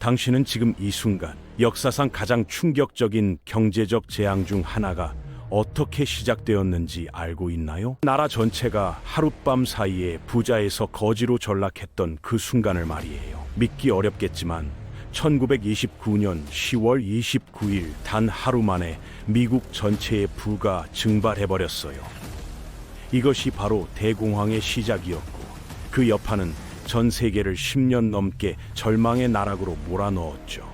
당신은 지금 이 순간 역사상 가장 충격적인 경제적 재앙 중 하나가 어떻게 시작되었는지 알고 있나요? 나라 전체가 하룻밤 사이에 부자에서 거지로 전락했던 그 순간을 말이에요. 믿기 어렵겠지만 1929년 10월 29일 단 하루 만에 미국 전체의 부가 증발해버렸어요. 이것이 바로 대공황의 시작이었고 그 여파는 전 세계를 10년 넘게 절망의 나락으로 몰아넣었죠.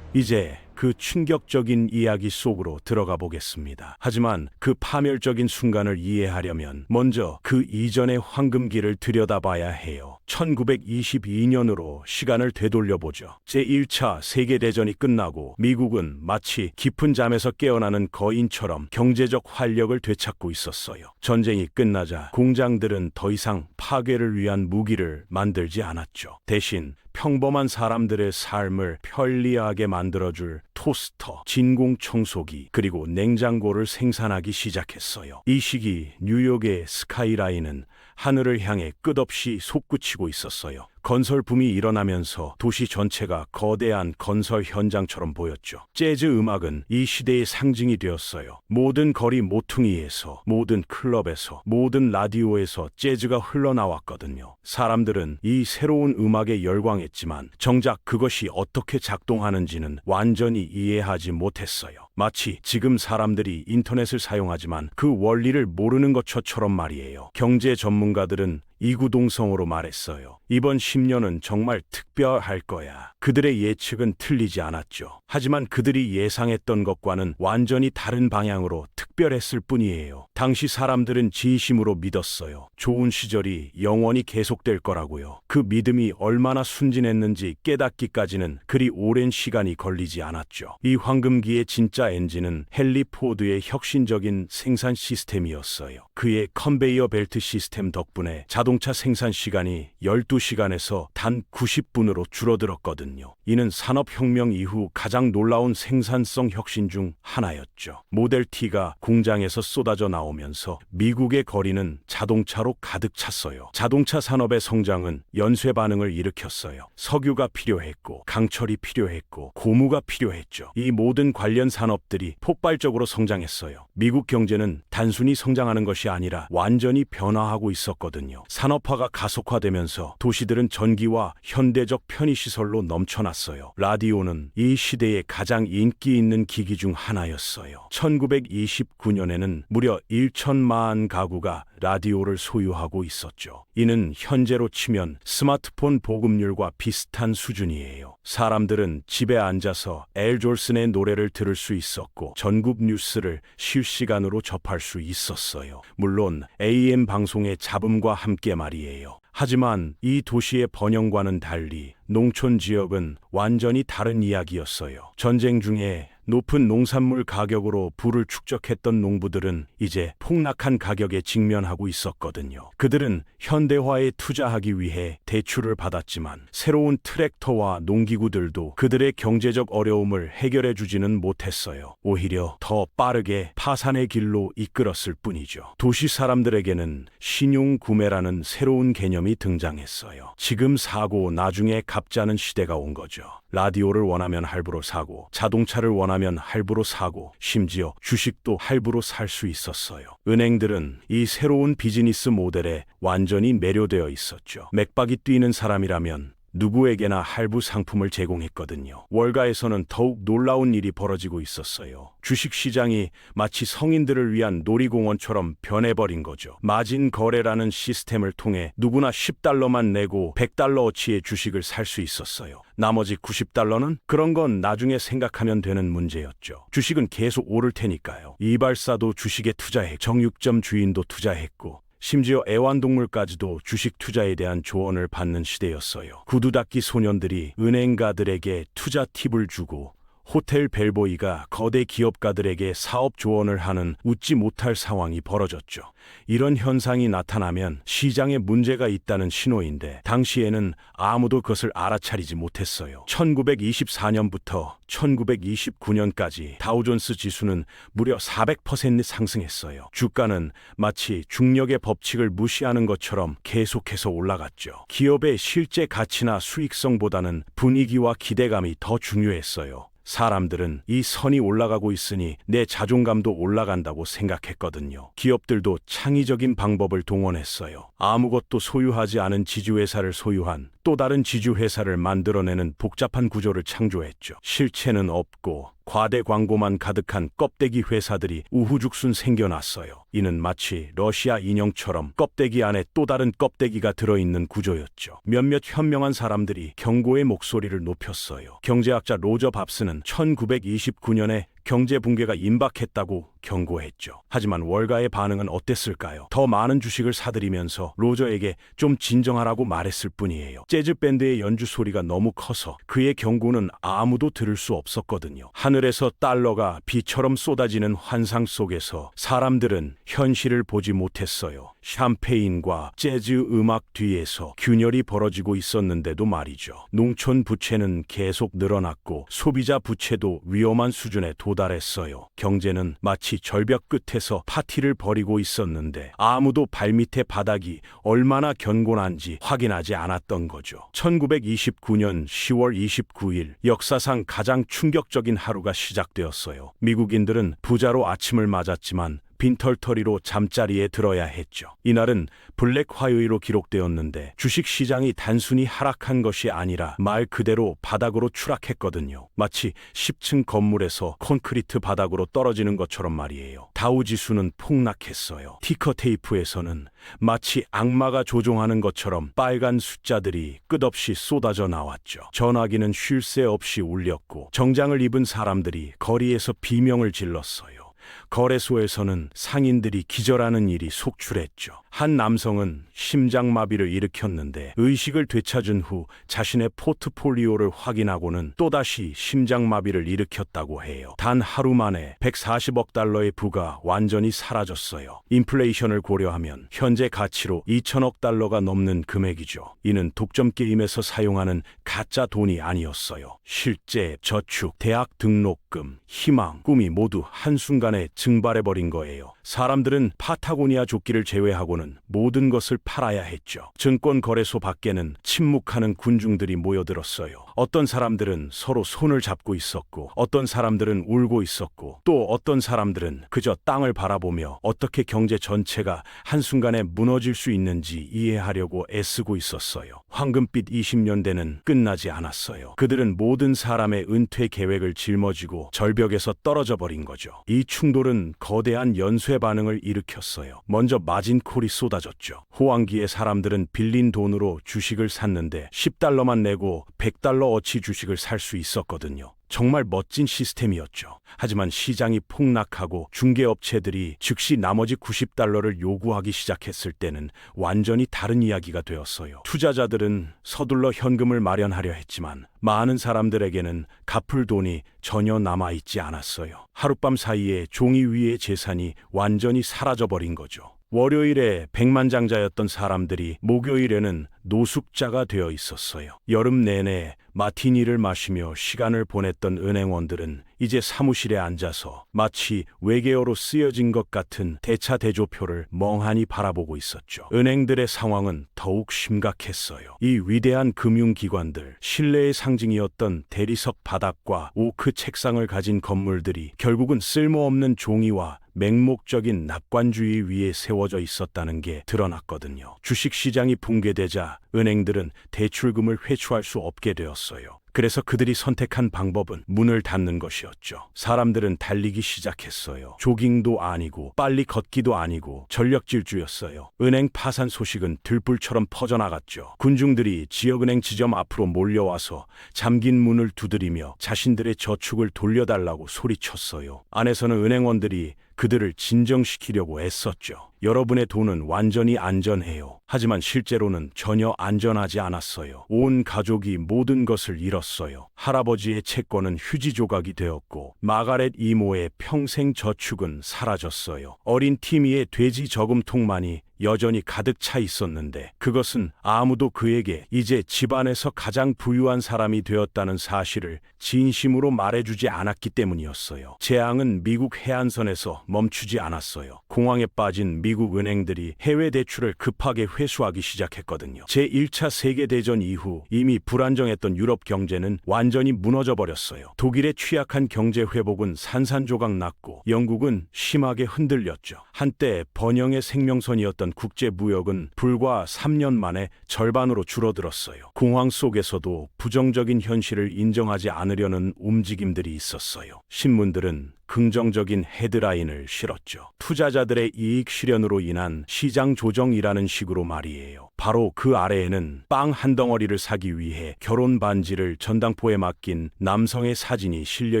이제 그 충격적인 이야기 속으로 들어가 보겠습니다. 하지만 그 파멸적인 순간을 이해하려면 먼저 그 이전의 황금기를 들여다봐야 해요. 1922년으로 시간을 되돌려 보죠. 제1차 세계대전이 끝나고 미국은 마치 깊은 잠에서 깨어나는 거인처럼 경제적 활력을 되찾고 있었어요. 전쟁이 끝나자 공장들은 더 이상 파괴를 위한 무기를 만들지 않았죠. 대신 평범한 사람들의 삶을 편리하게 만들어줄 토스터, 진공 청소기, 그리고 냉장고를 생산하기 시작했어요. 이 시기 뉴욕의 스카이라인은 하늘을 향해 끝없이 솟구치고 있었어요. 건설 붐이 일어나면서 도시 전체가 거대한 건설 현장처럼 보였죠. 재즈 음악은 이 시대의 상징이 되었어요. 모든 거리 모퉁이에서, 모든 클럽에서, 모든 라디오에서 재즈가 흘러나왔거든요. 사람들은 이 새로운 음악에 열광했지만 정작 그것이 어떻게 작동하는지는 완전히 이해하지 못했어요. 마치 지금 사람들이 인터넷을 사용하지만 그 원리를 모르는 것처럼 말이에요. 경제 전문가들은 이구동성으로 말했어요. 이번 10년은 정말 특별할 거야. 그들의 예측은 틀리지 않았죠. 하지만 그들이 예상했던 것과는 완전히 다른 방향으로 특별했을 뿐이에요. 당시 사람들은 진심으로 믿었어요. 좋은 시절이 영원히 계속될 거라고요. 그 믿음이 얼마나 순진했는지 깨닫기까지는 그리 오랜 시간이 걸리지 않았죠. 이 황금기의 진짜 엔진은 헨리 포드의 혁신적인 생산 시스템이었어요. 그의 컨베이어 벨트 시스템 덕분에 자동 차 생산 시간이 12시간에서 단 90분으로 줄어들었거든요. 이는 산업혁명 이후 가장 놀라운 생산성 혁신 중 하나였죠. 모델 T가 공장에서 쏟아져 나오면서 미국의 거리는 자동차로 가득 찼어요. 자동차 산업의 성장은 연쇄 반응을 일으켰어요. 석유가 필요했고, 강철이 필요했고, 고무가 필요했죠. 이 모든 관련 산업들이 폭발적으로 성장했어요. 미국 경제는 단순히 성장하는 것이 아니라 완전히 변화하고 있었거든요. 산업화가 가속화되면서 도시들은 전기와 현대적 편의시설로 넘쳐났어요. 라디오는 이 시대의 가장 인기 있는 기기 중 하나였어요. 1929년에는 무려 1천만 가구가 라디오를 소유하고 있었죠. 이는 현재로 치면 스마트폰 보급률과 비슷한 수준이에요. 사람들은 집에 앉아서 엘 졸슨의 노래를 들을 수 있었고 전국 뉴스를 실시간으로 접할 수 있었어요. 물론 AM 방송의 잡음과 함께 말이에요. 하지만 이 도시의 번영과는 달리 농촌 지역은 완전히 다른 이야기였어요. 전쟁 중에 높은 농산물 가격으로 부를 축적했던 농부들은 이제 폭락한 가격에 직면하고 있었거든요. 그들은 현대화에 투자하기 위해 대출을 받았지만 새로운 트랙터와 농기구들도 그들의 경제적 어려움을 해결해 주지는 못했어요. 오히려 더 빠르게 파산의 길로 이끌었을 뿐이죠. 도시 사람들에게는 신용 구매라는 새로운 개념이 등장했어요. 지금 사고 나중에 갚자는 시대가 온 거죠. 라디오를 원하면 할부로 사고, 자동차를 원하면 할부로 사고, 심지어 주식도 할부로 살 수 있었어요. 은행들은 이 새로운 비즈니스 모델에 완전히 매료되어 있었죠. 맥박이 뛰는 사람이라면 누구에게나 할부 상품을 제공했거든요. 월가에서는 더욱 놀라운 일이 벌어지고 있었어요. 주식 시장이 마치 성인들을 위한 놀이공원처럼 변해버린 거죠. 마진 거래라는 시스템을 통해 누구나 10달러만 내고 100달러어치의 주식을 살 수 있었어요. 나머지 90달러는 그런 건 나중에 생각하면 되는 문제였죠. 주식은 계속 오를 테니까요. 이발사도 주식에 투자해 정육점 주인도 투자했고 심지어 애완동물까지도 주식 투자에 대한 조언을 받는 시대였어요. 구두 닦기 소년들이 은행가들에게 투자 팁을 주고 호텔 벨보이가 거대 기업가들에게 사업 조언을 하는 웃지 못할 상황이 벌어졌죠. 이런 현상이 나타나면 시장에 문제가 있다는 신호인데 당시에는 아무도 그것을 알아차리지 못했어요. 1924년부터 1929년까지 다우존스 지수는 무려 400% 상승했어요. 주가는 마치 중력의 법칙을 무시하는 것처럼 계속해서 올라갔죠. 기업의 실제 가치나 수익성보다는 분위기와 기대감이 더 중요했어요. 사람들은 이 선이 올라가고 있으니 내 자존감도 올라간다고 생각했거든요. 기업들도 창의적인 방법을 동원했어요. 아무것도 소유하지 않은 지주회사를 소유한 또 다른 지주회사를 만들어내는 복잡한 구조를 창조했죠. 실체는 없고 과대 광고만 가득한 껍데기 회사들이 우후죽순 생겨났어요. 이는 마치 러시아 인형처럼 껍데기 안에 또 다른 껍데기가 들어있는 구조였죠. 몇몇 현명한 사람들이 경고의 목소리를 높였어요. 경제학자 로저 밥스는 1929년에 경제 붕괴가 임박했다고 경고했죠. 하지만 월가의 반응은 어땠을까요? 더 많은 주식을 사들이면서 로저에게 좀 진정하라고 말했을 뿐이에요. 재즈 밴드의 연주 소리가 너무 커서 그의 경고는 아무도 들을 수 없었거든요. 하늘에서 달러가 비처럼 쏟아지는 환상 속에서 사람들은 현실을 보지 못했어요. 샴페인과 재즈 음악 뒤에서 균열이 벌어지고 있었는데도 말이죠. 농촌 부채는 계속 늘어났고 소비자 부채도 위험한 수준에 도달했어요. 경제는 마치 절벽 끝에서 파티를 벌이고 있었는데 아무도 발밑의 바닥이 얼마나 견고한지 확인하지 않았던 거죠. 1929년 10월 29일 역사상 가장 충격적인 하루가 시작되었어요. 미국인들은 부자로 아침을 맞았지만 빈털터리로 잠자리에 들어야 했죠. 이날은 블랙 화요일로 기록되었는데 주식 시장이 단순히 하락한 것이 아니라 말 그대로 바닥으로 추락했거든요. 마치 10층 건물에서 콘크리트 바닥으로 떨어지는 것처럼 말이에요. 다우 지수는 폭락했어요. 티커 테이프에서는 마치 악마가 조종하는 것처럼 빨간 숫자들이 끝없이 쏟아져 나왔죠. 전화기는 쉴 새 없이 울렸고 정장을 입은 사람들이 거리에서 비명을 질렀어요. 거래소에서는 상인들이 기절하는 일이 속출했죠. 한 남성은 심장마비를 일으켰는데 의식을 되찾은 후 자신의 포트폴리오를 확인하고는 또다시 심장마비를 일으켰다고 해요. 단 하루 만에 140억 달러의 부가 완전히 사라졌어요. 인플레이션을 고려하면 현재 가치로 2천억 달러가 넘는 금액이죠. 이는 독점 게임에서 사용하는 가짜 돈이 아니었어요. 실제 저축, 대학 등록 금, 희망, 꿈이 모두 한순간에 증발해버린 거예요. 사람들은 파타고니아 조끼를 제외하고는 모든 것을 팔아야 했죠. 증권 거래소 밖에는 침묵하는 군중들이 모여들었어요. 어떤 사람들은 서로 손을 잡고 있었고, 어떤 사람들은 울고 있었고, 또 어떤 사람들은 그저 땅을 바라보며 어떻게 경제 전체가 한순간에 무너질 수 있는지 이해하려고 애쓰고 있었어요. 황금빛 20년대는 끝나지 않았어요. 그들은 모든 사람의 은퇴 계획을 짊어지고 절벽에서 떨어져 버린 거죠. 이 충돌은 거대한 연쇄 반응을 일으켰어요. 먼저 마진콜이 쏟아졌죠. 호황기의 사람들은 빌린 돈으로 주식을 샀는데 10달러만 내고 100달러 어치 주식을 살 수 있었거든요. 정말 멋진 시스템이었죠. 하지만 시장이 폭락하고 중개업체들이 즉시 나머지 90달러를 요구하기 시작했을 때는 완전히 다른 이야기가 되었어요. 투자자들은 서둘러 현금을 마련하려 했지만 많은 사람들에게는 갚을 돈이 전혀 남아있지 않았어요. 하룻밤 사이에 종이 위의 재산이 완전히 사라져버린 거죠. 월요일에 백만장자였던 사람들이 목요일에는 노숙자가 되어 있었어요. 여름 내내 마티니를 마시며 시간을 보냈던 은행원들은 이제 사무실에 앉아서 마치 외계어로 쓰여진 것 같은 대차 대조표를 멍하니 바라보고 있었죠. 은행들의 상황은 더욱 심각했어요. 이 위대한 금융기관들, 신뢰의 상징이었던 대리석 바닥과 오크 책상을 가진 건물들이 결국은 쓸모없는 종이와 맹목적인 낙관주의 위에 세워져 있었다는 게 드러났거든요. 주식시장이 붕괴되자 은행들은 대출금을 회수할 수 없게 되었어요. 그래서 그들이 선택한 방법은 문을 닫는 것이었죠. 사람들은 달리기 시작했어요. 조깅도 아니고 빨리 걷기도 아니고 전력 질주였어요. 은행 파산 소식은 들불처럼 퍼져나갔죠. 군중들이 지역은행 지점 앞으로 몰려와서 잠긴 문을 두드리며 자신들의 저축을 돌려달라고 소리쳤어요. 안에서는 은행원들이 그들을 진정시키려고 애썼죠. 여러분의 돈은 완전히 안전해요. 하지만 실제로는 전혀 안전하지 않았어요. 온 가족이 모든 것을 잃었어요. 할아버지의 채권은 휴지 조각이 되었고 마가렛 이모의 평생 저축은 사라졌어요. 어린 티미의 돼지 저금통만이 여전히 가득 차 있었는데 그것은 아무도 그에게 이제 집안에서 가장 부유한 사람이 되었다는 사실을 진심으로 말해주지 않았기 때문이었어요. 재앙은 미국 해안선에서 멈추지 않았어요. 공황에 빠진 미국 은행들이 해외 대출을 급하게 회수하기 시작했거든요. 제1차 세계대전 이후 이미 불안정했던 유럽 경제는 완전히 무너져 버렸어요. 독일의 취약한 경제 회복은 산산조각 났고 영국은 심하게 흔들렸죠. 한때 번영의 생명선이었던 국제 무역은 불과 3년 만에 절반으로 줄어들었어요. 공황 속에서도 부정적인 현실을 인정하지 않으려는 움직임들이 있었어요. 신문들은 긍정적인 헤드라인을 실었죠. 투자자들의 이익 실현으로 인한 시장 조정이라는 식으로 말이에요. 바로 그 아래에는 빵 한 덩어리를 사기 위해 결혼 반지를 전당포에 맡긴 남성의 사진이 실려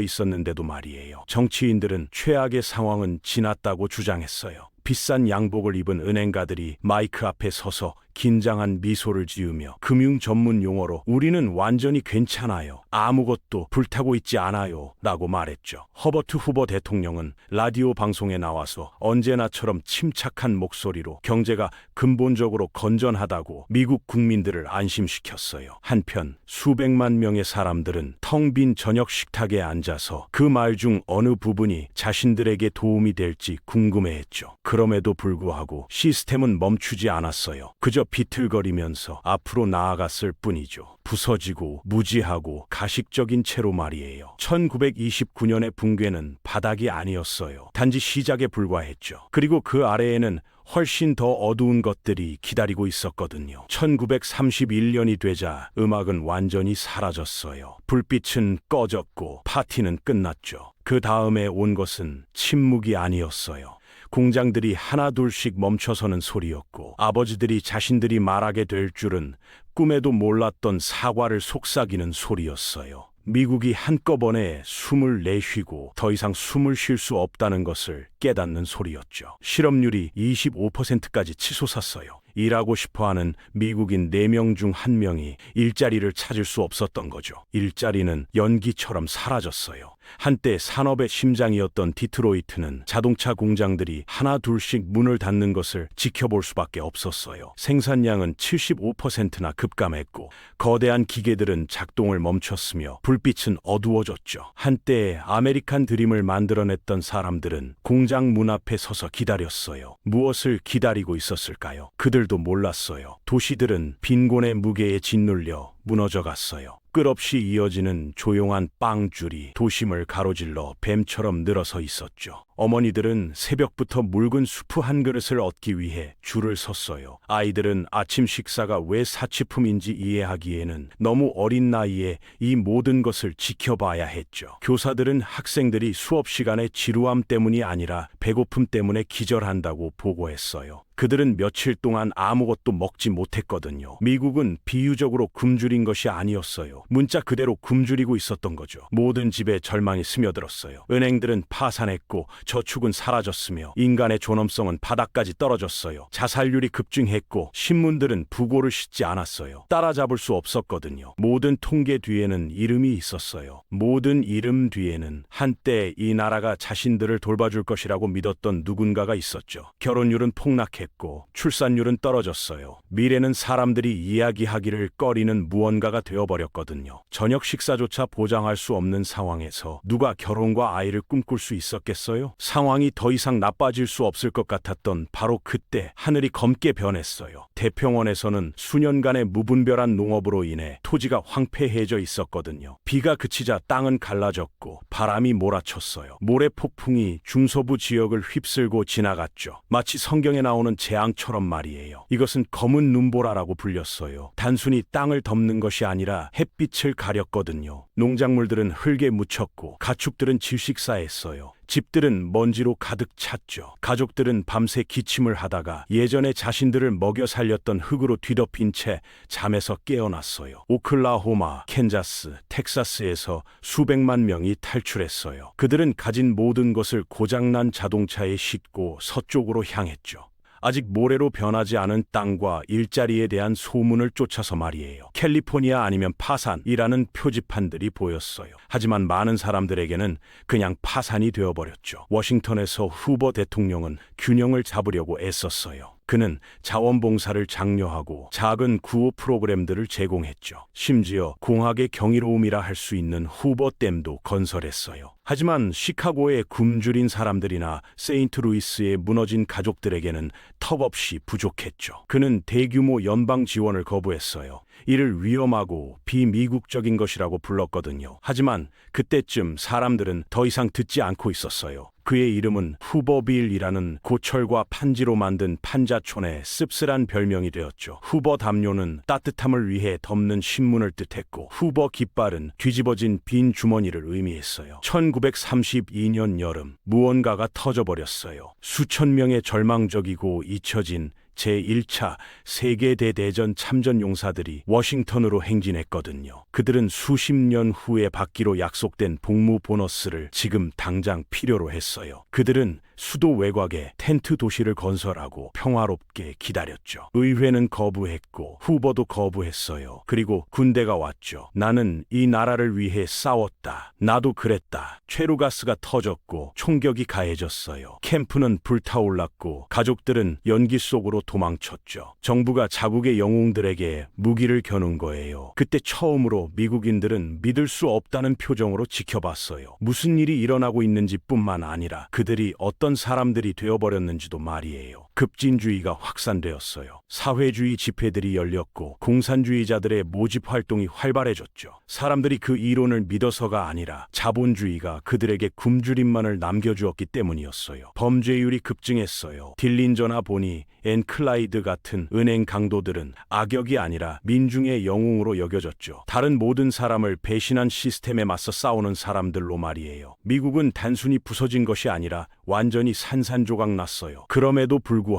있었는데도 말이에요. 정치인들은 최악의 상황은 지났다고 주장했어요. 비싼 양복을 입은 은행가들이 마이크 앞에 서서 긴장한 미소를 지으며 금융 전문 용어로 우리는 완전히 괜찮아요. 아무것도 불타고 있지 않아요. 라고 말했죠. 허버트 후보 대통령은 라디오 방송에 나와서 언제나처럼 침착한 목소리로 경제가 근본적으로 건전하다고 미국 국민들을 안심시켰어요. 한편 수백만 명의 사람들은 텅 빈 저녁 식탁에 앉아서 그 말 중 어느 부분이 자신들에게 도움이 될지 궁금해했죠. 그럼에도 불구하고 시스템은 멈추지 않았어요. 그저 비틀거리면서 앞으로 나아갔을 뿐이죠. 부서지고 무지하고 가식적인 채로 말이에요. 1929년의 붕괴는 바닥이 아니었어요. 단지 시작에 불과했죠. 그리고 그 아래에는 훨씬 더 어두운 것들이 기다리고 있었거든요. 1931년이 되자 음악은 완전히 사라졌어요. 불빛은 꺼졌고 파티는 끝났죠. 그 다음에 온 것은 침묵이 아니었어요. 공장들이 하나둘씩 멈춰서는 소리였고 아버지들이 자신들이 말하게 될 줄은 꿈에도 몰랐던 사과를 속삭이는 소리였어요. 미국이 한꺼번에 숨을 내쉬고 더 이상 숨을 쉴 수 없다는 것을 깨닫는 소리였죠. 실업률이 25%까지 치솟았어요. 일하고 싶어 하는 미국인 4명 중 1명이 일자리를 찾을 수 없었던 거죠. 일자리는 연기처럼 사라졌어요. 한때 산업의 심장이었던 디트로이트는 자동차 공장들이 하나 둘씩 문을 닫는 것을 지켜볼 수밖에 없었어요. 생산량은 75%나 급감했고 거대한 기계들은 작동을 멈췄으며 불빛은 어두워졌죠. 한때 아메리칸 드림을 만들어냈던 사람들은 공장 문 앞에 서서 기다렸어요. 무엇을 기다리고 있었을까요? 그들도 몰랐어요. 도시들은 빈곤의 무게에 짓눌려 무너져 갔어요. 끝없이 이어지는 조용한 빵줄이 도심을 가로질러 뱀처럼 늘어서 있었죠. 어머니들은 새벽부터 묽은 수프 한 그릇을 얻기 위해 줄을 섰어요. 아이들은 아침 식사가 왜 사치품인지 이해하기에는 너무 어린 나이에 이 모든 것을 지켜봐야 했죠. 교사들은 학생들이 수업 시간에 지루함 때문이 아니라 배고픔 때문에 기절한다고 보고했어요. 그들은 며칠 동안 아무것도 먹지 못했거든요. 미국은 비유적으로 굶주린 것이 아니었어요. 문자 그대로 굶주리고 있었던 거죠. 모든 집에 절망이 스며들었어요. 은행들은 파산했고 저축은 사라졌으며 인간의 존엄성은 바닥까지 떨어졌어요. 자살률이 급증했고 신문들은 부고를 싣지 않았어요. 따라잡을 수 없었거든요. 모든 통계 뒤에는 이름이 있었어요. 모든 이름 뒤에는 한때 이 나라가 자신들을 돌봐줄 것이라고 믿었던 누군가가 있었죠. 결혼율은 폭락했고 출산율은 떨어졌어요. 미래는 사람들이 이야기하기를 꺼리는 무언가가 되어버렸거든요. 저녁 식사조차 보장할 수 없는 상황에서 누가 결혼과 아이를 꿈꿀 수 있었겠어요? 상황이 더 이상 나빠질 수 없을 것 같았던 바로 그때 하늘이 검게 변했어요. 대평원에서는 수년간의 무분별한 농업으로 인해 토지가 황폐해져 있었거든요. 비가 그치자 땅은 갈라졌고 바람이 몰아쳤어요. 모래 폭풍이 중서부 지역을 휩쓸고 지나갔죠. 마치 성경에 나오는 재앙처럼 말이에요. 이것은 검은 눈보라라고 불렸어요. 단순히 땅을 덮는 것이 아니라 햇빛을 가렸거든요. 농작물들은 흙에 묻혔고 가축들은 질식사했어요. 집들은 먼지로 가득 찼죠. 가족들은 밤새 기침을 하다가 예전에 자신들을 먹여 살렸던 흙으로 뒤덮인 채 잠에서 깨어났어요. 오클라호마, 캔자스, 텍사스에서 수백만 명이 탈출했어요. 그들은 가진 모든 것을 고장난 자동차에 싣고 서쪽으로 향했죠. 아직 모래로 변하지 않은 땅과 일자리에 대한 소문을 쫓아서 말이에요. 캘리포니아 아니면 파산이라는 표지판들이 보였어요. 하지만 많은 사람들에게는 그냥 파산이 되어버렸죠. 워싱턴에서 후보 대통령은 균형을 잡으려고 애썼어요. 그는 자원봉사를 장려하고 작은 구호 프로그램들을 제공했죠. 심지어 공학의 경이로움이라 할 수 있는 후보댐도 건설했어요. 하지만 시카고의 굶주린 사람들이나 세인트루이스의 무너진 가족들에게는 턱없이 부족했죠. 그는 대규모 연방 지원을 거부했어요. 이를 위험하고 비미국적인 것이라고 불렀거든요. 하지만 그때쯤 사람들은 더 이상 듣지 않고 있었어요. 그의 이름은 후버빌이라는 고철과 판지로 만든 판자촌의 씁쓸한 별명이 되었죠. 후버 담요는 따뜻함을 위해 덮는 신문을 뜻했고 후버 깃발은 뒤집어진 빈 주머니를 의미했어요. 1932년 여름 무언가가 터져버렸어요. 수천 명의 절망적이고 잊혀진 제1차 세계대대전 참전 용사들이 워싱턴으로 행진했거든요. 그들은 수십 년 후에 받기로 약속된 복무 보너스를 지금 당장 필요로 했어요. 그들은 수도 외곽에 텐트 도시를 건설하고 평화롭게 기다렸죠. 의회는 거부했고 후보도 거부했어요. 그리고 군대가 왔죠. 나는 이 나라를 위해 싸웠다. 나도 그랬다. 최루가스가 터졌고 총격이 가해졌어요. 캠프는 불타올랐고 가족들은 연기 속으로 도망쳤죠. 정부가 자국의 영웅들에게 무기를 겨눈 거예요. 그때 처음으로 미국인들은 믿을 수 없다는 표정으로 지켜봤어요. 무슨 일이 일어나고 있는지 뿐만 아니라 그들이 어떤 사람들이 되어버렸는지도 말이에요. 급진주의가 확산되었어요. 사회주의 집회들이 열렸고 공산주의자들의 모집 활동이 활발해졌죠. 사람들이 그 이론을 믿어서가 아니라 자본주의가 그들에게 굶주림만을 남겨주었기 때문이었어요. 범죄율이 급증했어요. 딜린저나 보니 앤클라이드 같은 은행 강도들은 악역이 아니라 민중의 영웅으로 여겨졌죠. 다른 모든 사람을 배신한 시스템에 맞서 싸우는 사람들로 말이에요. 미국은 단순히 부서진 것이 아니라 완전히 산산조각 났어요. 그럼에도 불구하고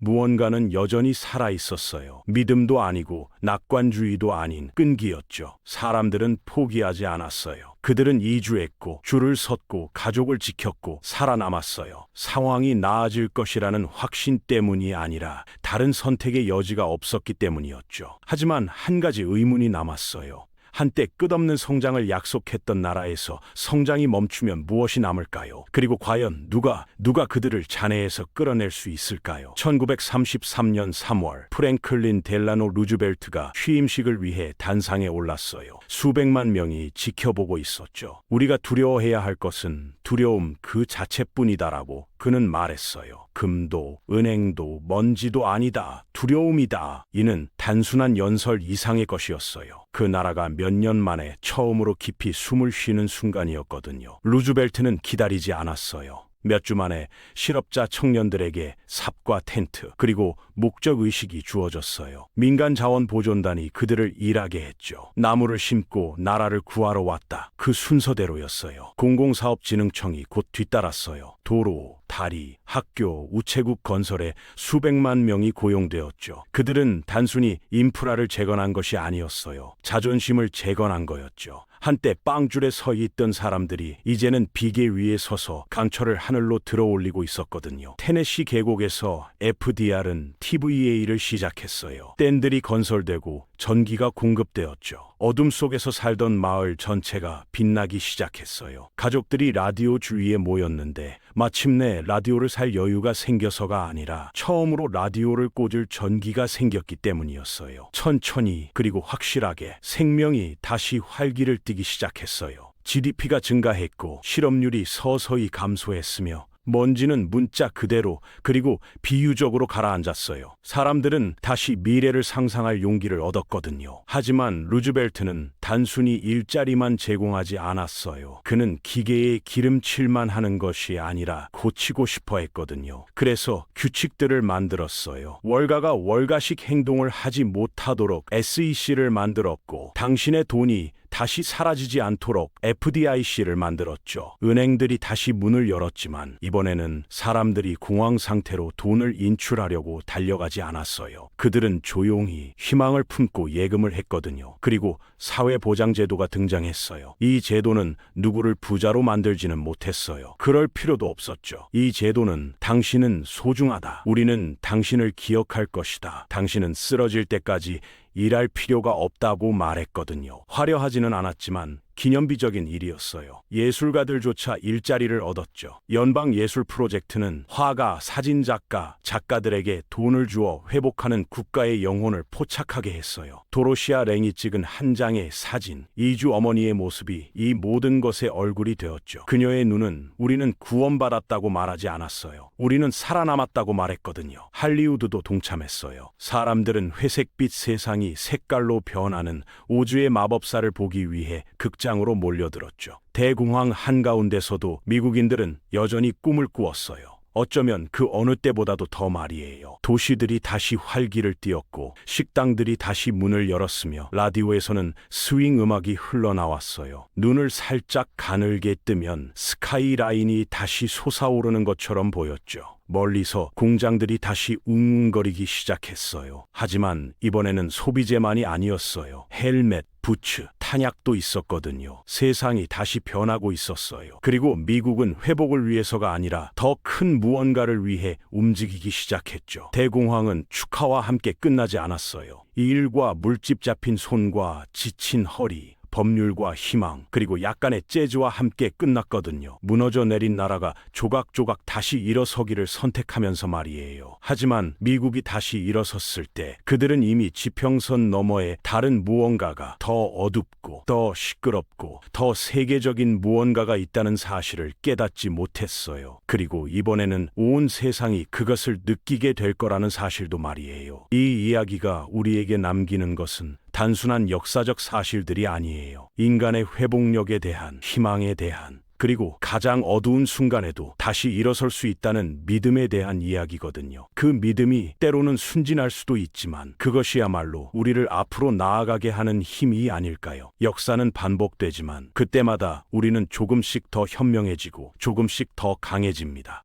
무언가는 여전히 살아 있었어요. 믿음도 아니고 낙관주의도 아닌 끈기였죠. 사람들은 포기하지 않았어요. 그들은 이주했고 줄을 섰고 가족을 지켰고 살아남았어요. 상황이 나아질 것이라는 확신 때문이 아니라 다른 선택의 여지가 없었기 때문이었죠. 하지만 한 가지 의문이 남았어요. 한때 끝없는 성장을 약속했던 나라에서 성장이 멈추면 무엇이 남을까요? 그리고 과연 누가 누가 그들을 잔해에서 끌어낼 수 있을까요? 1933년 3월 프랭클린 델라노 루즈벨트가 취임식을 위해 단상에 올랐어요. 수백만 명이 지켜보고 있었죠. 우리가 두려워해야 할 것은 두려움 그 자체뿐이다라고 그는 말했어요. 금도, 은행도, 먼지도 아니다. 두려움이다. 이는 단순한 연설 이상의 것이었어요. 그 나라가 몇 년 만에 처음으로 깊이 숨을 쉬는 순간이었거든요. 루즈벨트는 기다리지 않았어요. 몇 주 만에 실업자 청년들에게 삽과 텐트 그리고 목적 의식이 주어졌어요. 민간 자원 보존단이 그들을 일하게 했죠. 나무를 심고 나라를 구하러 왔다. 그 순서대로였어요. 공공사업진흥청이 곧 뒤따랐어요. 도로, 다리, 학교, 우체국 건설에 수백만 명이 고용되었죠. 그들은 단순히 인프라를 재건한 것이 아니었어요. 자존심을 재건한 거였죠. 한때 빵줄에 서 있던 사람들이 이제는 비계 위에 서서 강철을 하늘로 들어 올리고 있었거든요. 테네시 계곡에서 FDR은 TVA를 시작했어요. 댄들이 건설되고 전기가 공급되었죠. 어둠 속에서 살던 마을 전체가 빛나기 시작했어요. 가족들이 라디오 주위에 모였는데 마침내 라디오를 살 여유가 생겨서가 아니라 처음으로 라디오를 꽂을 전기가 생겼기 때문이었어요. 천천히 그리고 확실하게 생명이 다시 활기를 띠기 시작했어요. GDP가 증가했고 실업률이 서서히 감소했으며 먼지는 문자 그대로 그리고 비유적으로 가라앉았어요. 사람들은 다시 미래를 상상할 용기를 얻었거든요. 하지만 루즈벨트는 단순히 일자리만 제공하지 않았어요. 그는 기계에 기름칠만 하는 것이 아니라 고치고 싶어 했거든요. 그래서 규칙들을 만들었어요. 월가가 월가식 행동을 하지 못하도록 SEC를 만들었고 당신의 돈이 다시 사라지지 않도록 FDIC를 만들었죠. 은행들이 다시 문을 열었지만 이번에는 사람들이 공황 상태로 돈을 인출하려고 달려가지 않았어요. 그들은 조용히 희망을 품고 예금을 했거든요. 그리고 사회보장제도가 등장했어요. 이 제도는 누구를 부자로 만들지는 못했어요. 그럴 필요도 없었죠. 이 제도는 당신은 소중하다. 우리는 당신을 기억할 것이다. 당신은 쓰러질 때까지 일할 필요가 없다고 말했거든요. 화려하지는 않았지만 기념비적인 일이었어요. 예술가들조차 일자리를 얻었죠. 연방 예술 프로젝트는 화가, 사진작가, 작가들에게 돈을 주어 회복하는 국가의 영혼을 포착하게 했어요. 도로시아 랭이 찍은 한 장의 사진, 이주 어머니의 모습이 이 모든 것의 얼굴이 되었죠. 그녀의 눈은 우리는 구원받았다고 말하지 않았어요. 우리는 살아남았다고 말했거든요. 할리우드도 동참했어요. 사람들은 회색빛 세상이 색깔로 변하는 우주의 마법사를 보기 위해 극장 으로 몰려들었죠. 대공황 한가운데서도 미국인들은 여전히 꿈을 꾸었어요. 어쩌면 그 어느 때보다도 더 말이에요. 도시들이 다시 활기를 띠었고 식당들이 다시 문을 열었으며 라디오에서는 스윙 음악이 흘러나왔어요. 눈을 살짝 가늘게 뜨면 스카이라인이 다시 솟아오르는 것처럼 보였죠. 멀리서 공장들이 다시 웅웅거리기 시작했어요. 하지만 이번에는 소비재만이 아니었어요. 헬멧, 부츠, 탄약도 있었거든요. 세상이 다시 변하고 있었어요. 그리고 미국은 회복을 위해서가 아니라 더 큰 무언가를 위해 움직이기 시작했죠. 대공황은 축하와 함께 끝나지 않았어요. 이 일과 물집 잡힌 손과 지친 허리, 법률과 희망, 그리고 약간의 재즈와 함께 끝났거든요. 무너져 내린 나라가 조각조각 다시 일어서기를 선택하면서 말이에요. 하지만 미국이 다시 일어섰을 때 그들은 이미 지평선 너머에 다른 무언가가 더 어둡고 더 시끄럽고 더 세계적인 무언가가 있다는 사실을 깨닫지 못했어요. 그리고 이번에는 온 세상이 그것을 느끼게 될 거라는 사실도 말이에요. 이 이야기가 우리에게 남기는 것은 단순한 역사적 사실들이 아니에요. 인간의 회복력에 대한 희망에 대한 그리고 가장 어두운 순간에도 다시 일어설 수 있다는 믿음에 대한 이야기거든요. 그 믿음이 때로는 순진할 수도 있지만 그것이야말로 우리를 앞으로 나아가게 하는 힘이 아닐까요? 역사는 반복되지만 그때마다 우리는 조금씩 더 현명해지고 조금씩 더 강해집니다.